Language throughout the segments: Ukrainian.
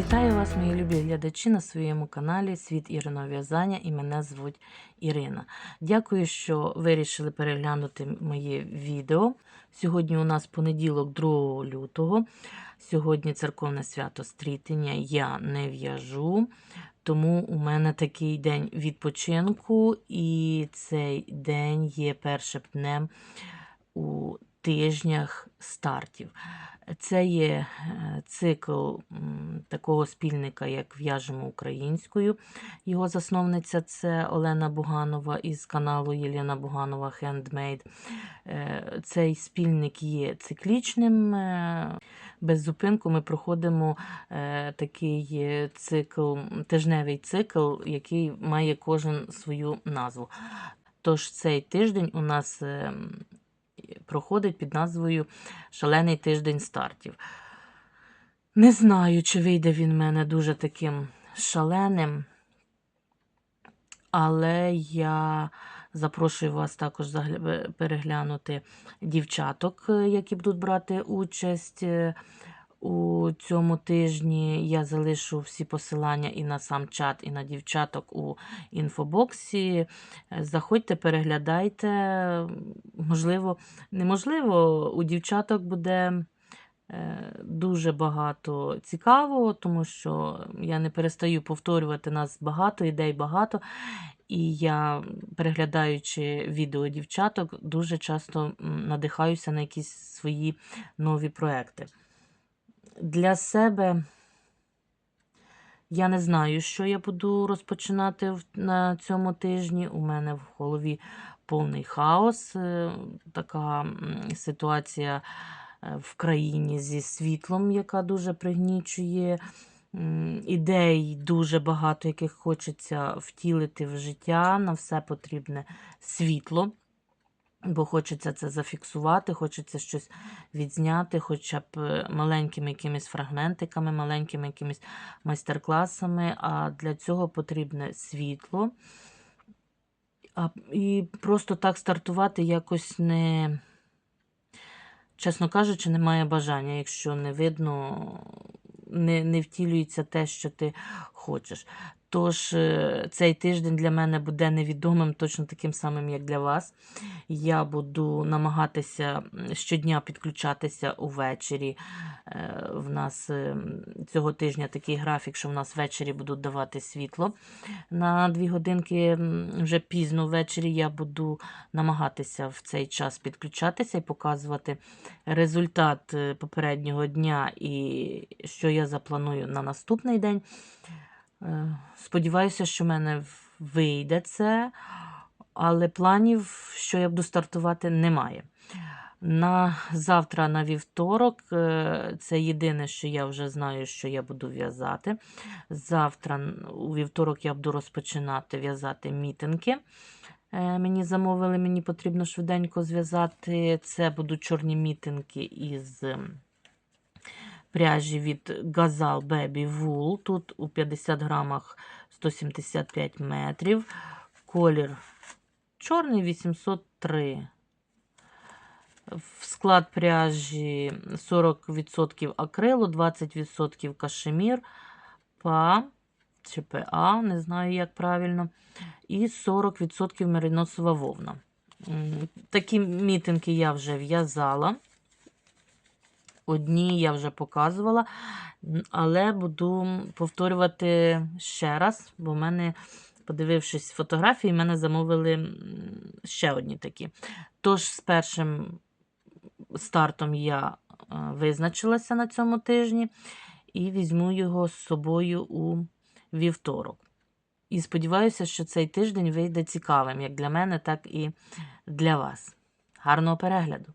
Вітаю вас, мої любі глядачі, на своєму каналі Світ Іриного В'язання і мене звуть Ірина. Дякую, що вирішили переглянути моє відео. Сьогодні у нас понеділок, 2 лютого. Сьогодні церковне свято стрітення. Я не в'яжу, тому у мене такий день відпочинку, і цей день є першим днем у тижнях стартів. Це є е, цикл такого спільника, як В'яжемо українською. Його засновниця це Олена Буганова із каналу Єлена Буганова Handmade. Е, Цей спільник є циклічним. е, Без зупинку ми проходимо такий цикл, тижневий цикл, який має кожен свою назву. Тож цей тиждень у нас е, проходить під назвою Шалений тиждень стартів. Не знаю, чи вийде він в мене дуже таким шаленим, але я запрошую вас також переглянути дівчаток, які будуть брати участь у цьому тижні. Я залишу всі посилання і на сам чат, і на дівчаток у інфобоксі. Заходьте, переглядайте. Можливо, неможливо, у дівчаток буде е, дуже багато цікавого, тому що я не перестаю повторювати нас багато, ідей багато. І я, переглядаючи відео дівчаток, дуже часто надихаюся на якісь свої нові проекти. Для себе я не знаю, що я буду розпочинати на цьому тижні. У мене в голові повний хаос. е, Така ситуація е, в країні зі світлом, яка дуже пригнічує. Ідей дуже багато, яких хочеться втілити в життя. На все потрібне світло. Бо хочеться це зафіксувати, хочеться щось відзняти, хоча б е, маленькими якимись фрагментиками, маленькими якимись майстер-класами. А для цього потрібне світло. А, і просто так стартувати якось не, чесно кажучи, немає бажання, якщо не видно, не, не втілюється те, що ти хочеш. Тож е, цей тиждень для мене буде невідомим, точно таким самим, як для вас. Я буду намагатися щодня підключатися увечері. Е, В нас е, цього тижня такий графік, що в нас ввечері будуть давати світло. На дві годинки вже пізно ввечері я буду намагатися в цей час підключатися і показувати результат попереднього дня і що я запланую на наступний день. Е, Сподіваюся, що в мене вийде це, але планів, що я буду стартувати, немає. На завтра, на вівторок, е, це єдине, що я вже знаю, що я буду в'язати. Завтра, у вівторок, я буду розпочинати в'язати мітинги. Е, Мені замовили, мені потрібно швиденько зв'язати. Це будуть чорні мітинги із пряжі від Gazal Baby Wool. Тут у 50 грамах 175 метрів. Колір чорний 803. В склад пряжі 40% акрилу, 20% кашемір, ПА чи ПА, не знаю, як правильно, і 40% мериносова вовна. Такі мітинги я вже в'язала. Одні я вже показувала, але буду повторювати ще раз, бо в мене, подивившись фотографії, мене замовили ще одні такі. Тож з першим стартом я е, визначилася на цьому тижні і візьму його з собою у вівторок. І сподіваюся, що цей тиждень вийде цікавим як для мене, так і для вас. Гарного перегляду!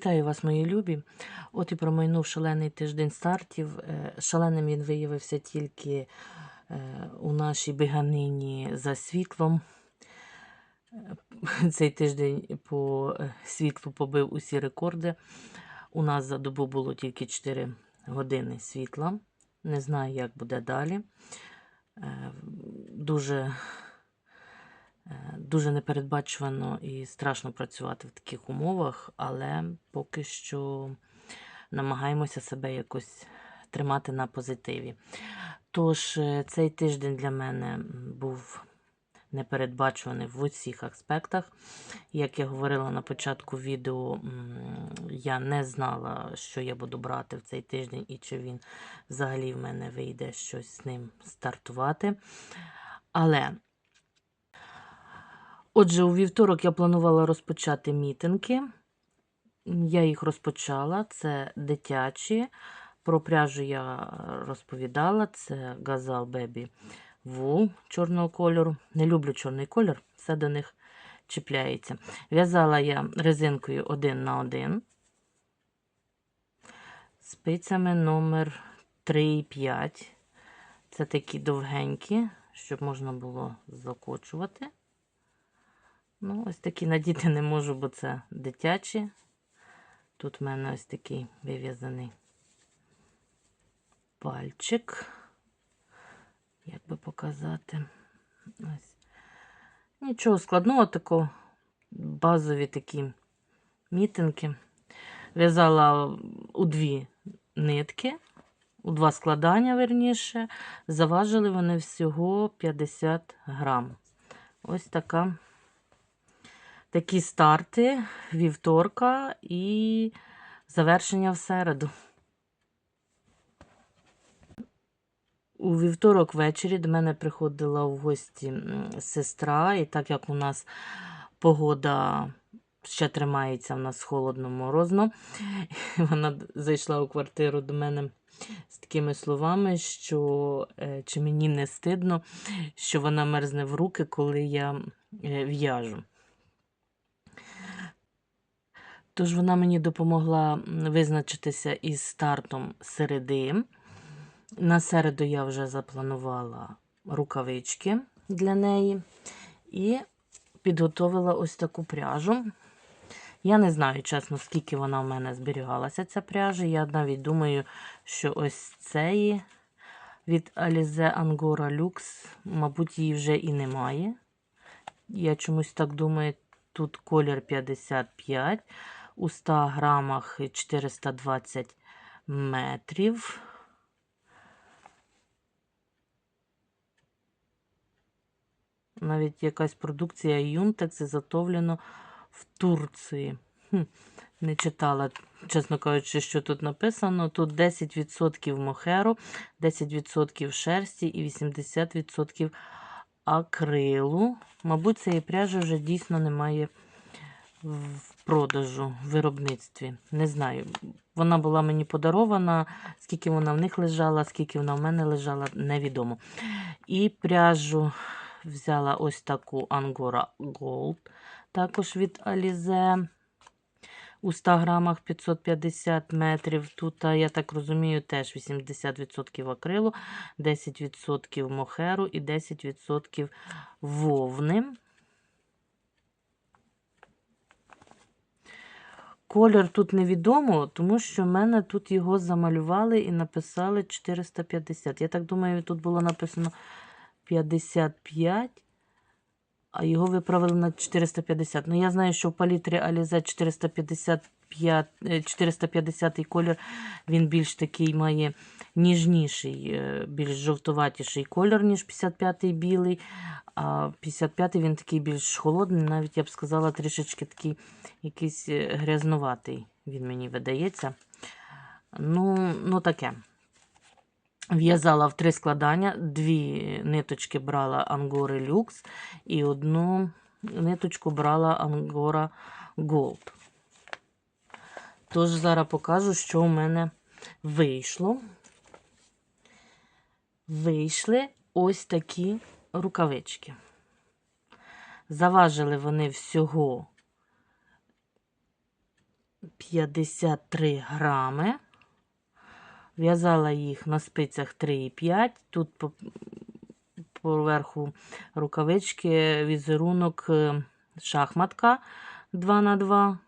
Вітаю вас, мої любі. От і промайнув шалений тиждень стартів. Е, Шаленим він виявився тільки е, у нашій біганині за світлом. Е, Цей тиждень по світлу побив усі рекорди. У нас за добу було тільки 4 години світла. Не знаю, як буде далі. Дуже Дуже непередбачувано і страшно працювати в таких умовах, але поки що намагаємося себе якось тримати на позитиві. Тож е, цей тиждень для мене був непередбачуваний в усіх аспектах. Як я говорила на початку відео, я не знала, що я буду брати в цей тиждень і чи він взагалі в мене вийде щось з ним стартувати. Але Отже, у вівторок я планувала розпочати мітинги. Я їх розпочала. Це дитячі. Про пряжу я розповідала. Це Gazal Baby Wool чорного кольору. Не люблю чорний колір, все до них чіпляється. В'язала я резинкою 1 на 1 спицями номер 3,5. Це такі довгенькі, щоб можна було закочувати. Ну, ось такі надіти не можу, бо це дитячі. Тут в мене ось такий вив'язаний пальчик. Як би показати. Ось. Нічого складного, такого базові такі мітинки. В'язала у дві нитки, у два складання, верніше. Заважили вони всього 50 грам. Ось така такі старти вівторка і завершення в середу. У вівторок ввечері до мене приходила в гості сестра, і так як у нас погода ще тримається, у нас холодно морозно, вона зайшла у квартиру до мене з такими словами, що е, чи мені не стидно, що вона мерзне в руки, коли я е, в'яжу. Тож вона мені допомогла визначитися із стартом середи. На середу я вже запланувала рукавички для неї і підготовила ось таку пряжу. Я не знаю, чесно, скільки вона в мене зберігалася, ця пряжа. Я навіть думаю, що ось цієї від Alize Angora Lux, мабуть, її вже і немає. Я чомусь так думаю, тут колір 55, у 100 грамах 420 метрів. Навіть якась продукція Юнтекс заготовлено в Турції. Не читала, чесно кажучи, що тут написано. Тут 10% мохеру, 10% шерсті і 80% акрилу. Мабуть, цієї пряжі вже дійсно немає в продажу, в виробництві. Не знаю. Вона була мені подарована, скільки вона в них лежала, скільки вона в мене лежала, невідомо. І пряжу взяла ось таку Angora Gold, також від Alize. У 100 грамах 550 метрів. Тут, я так розумію, теж 80% акрилу, 10% мохеру і 10% вовни. Колір тут невідомо, тому що в мене тут його замалювали і написали 450. Я так думаю, тут було написано 55, а його виправили на 450. Ну, я знаю, що в палітрі Alize 455, е, 450 колір, він більш такий має ніжніший, е, більш жовтуватіший колір, ніж 55-й білий. А 55-й він такий більш холодний, навіть я б сказала, трішечки такий якийсь е, грязнуватий він мені видається. Ну, ну таке. В'язала в три складання, дві ниточки брала Angora Lux і одну ниточку брала Angora Gold. Тож зараз покажу, що у мене вийшло. Вийшли ось такі рукавички. Заважили вони всього 53 грами. В'язала їх на спицях 3,5. Тут поверху рукавички візерунок е, шахматка 2 на 2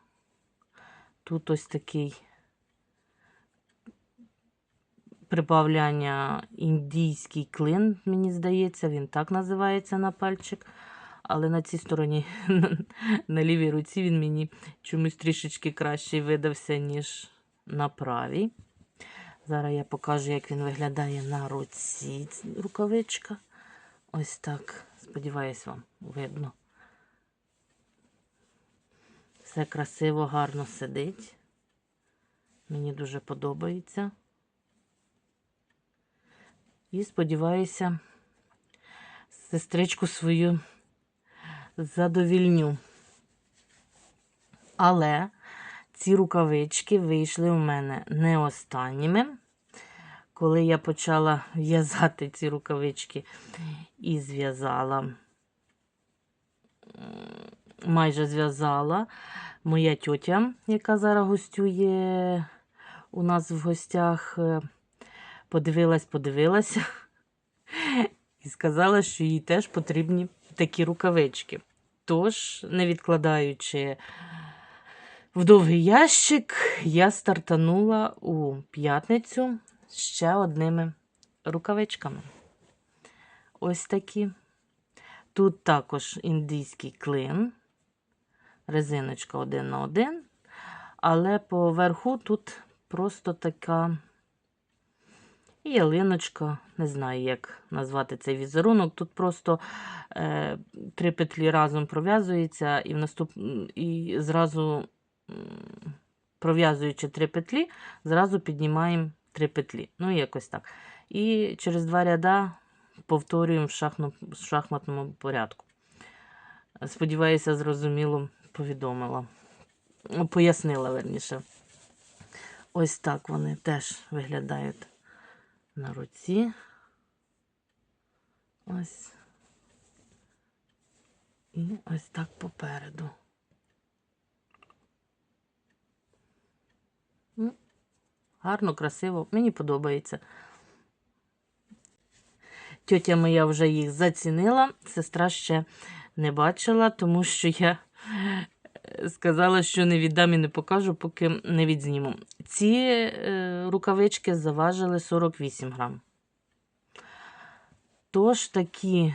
Тут ось такий прибавляння індійський клин, мені здається, він так називається на пальчик. Але на цій стороні, на лівій руці, він мені чомусь трішечки кращий видався, ніж на правій. Зараз я покажу, як він виглядає на руці. Рукавичка. Ось так. Сподіваюсь, вам видно. Все красиво, гарно сидить. Мені дуже подобається. І сподіваюся, сестричку свою задовільню. Але ці рукавички вийшли у мене не останніми. Коли я почала в'язати ці рукавички і зв'язала, майже зв'язала, моя тьотя, яка зараз гостює у нас в гостях, е, подивилась, подивилася і сказала, що їй теж потрібні такі рукавички. Тож, не відкладаючи в довгий ящик, я стартанула у п'ятницю ще одними рукавичками. Ось такі. Тут також індійський клин, резиночка один на один, але поверху тут просто така ялиночка, не знаю, як назвати цей візерунок. Тут просто е, три петлі разом пров'язуються, і наступ... і зразу, пров'язуючи три петлі, зразу піднімаємо три петлі. Ну, якось так. І через два ряда повторюємо в шахматному порядку. Сподіваюся, зрозуміло повідомила. Пояснила верніше. Ось так вони теж виглядають на руці. Ось. І ось так попереду. Ну, Гарно, красиво, мені подобається. Тьотя моя вже їх зацінила, сестра ще не бачила, тому що я сказала, що не віддам і не покажу, поки не відзніму. Ці е, рукавички заважили 48 грам. Тож такі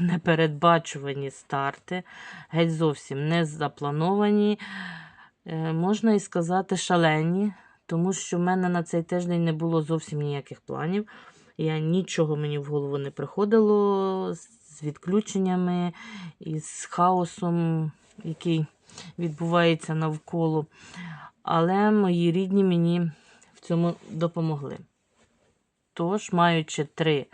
непередбачувані старти, геть зовсім не заплановані, е, можна і сказати, шалені, тому що в мене на цей тиждень не було зовсім ніяких планів. Я нічого мені в голову не приходило з відключеннями і з хаосом, який відбувається навколо. Але мої рідні мені в цьому допомогли. Тож, маючи три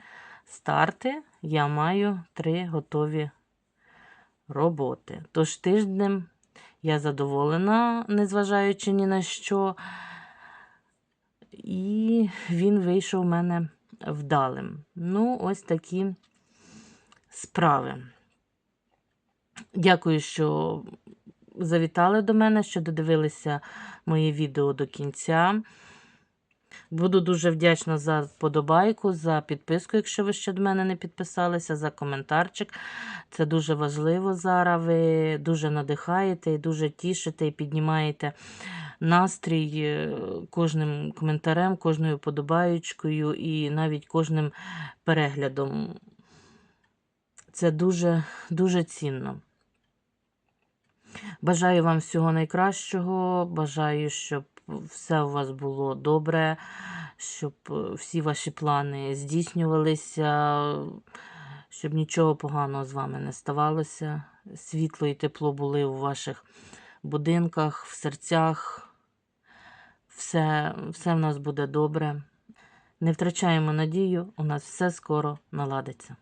старти, я маю три готові роботи. Тож тиждень я задоволена, незважаючи ні на що. І він вийшов у мене вдалим. Ну, ось такі справи. Дякую, що завітали до мене, що додивилися моє відео до кінця. Буду дуже вдячна за вподобайку, за підписку, якщо ви ще до мене не підписалися, за коментарчик. Це дуже важливо зараз. Ви дуже надихаєте і дуже тішите і піднімаєте настрій е, кожним коментарем, кожною вподобаючкою і навіть кожним переглядом. Це дуже, дуже цінно. Бажаю вам всього найкращого. Бажаю, щоб все у вас було добре, щоб е, всі ваші плани здійснювалися, щоб нічого поганого з вами не ставалося. Світло і тепло були у ваших будинках, в серцях. Все, все в нас буде добре. Не втрачаємо надію, у нас все скоро наладиться.